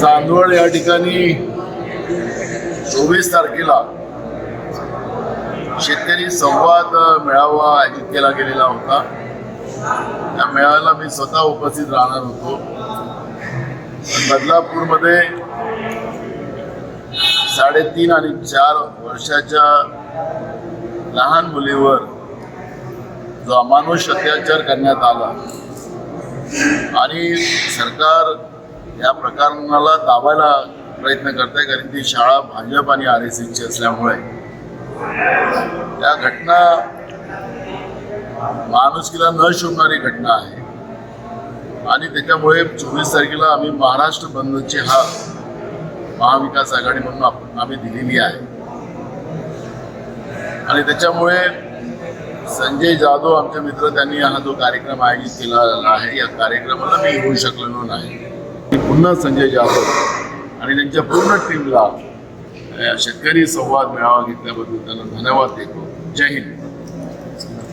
चांदवड या ठिकाणी चोवीस तारखेला शेतकरी संवाद मेळावा आयोजित केला गेलेला होता. त्या मेळाव्याला मी स्वतः उपस्थित राहणार होतो. बदलापूरमध्ये साडेतीन आणि चार वर्षाच्या लहान मुलीवर जो अमानुष अत्याचार करण्यात आला आणि सरकार या प्रकरणाला दाबायला प्रयत्न करत आहे कारण ती शाळा भाजप आणि आर एस एसची असल्यामुळे. त्या घटना माणुसकीला न शोभणारी घटना आहे. आणि त्याच्यामुळे चोवीस तारखेला आम्ही महाराष्ट्र बंदची हा महाविकास आघाडी म्हणून आपण आम्ही दिलेली आहे. आणि त्याच्यामुळे संजय जाधव आमचे मित्र त्यांनी हा जो कार्यक्रम आयोजित केला आहे या कार्यक्रमाला मी येऊ शकलेलो नाही. मी पुन्हा संजय जाधव आणि त्यांच्या पूर्ण टीमला शेतकरी संवाद मेळावा घेतल्याबद्दल त्यांना धन्यवाद देतो. जय हिंद.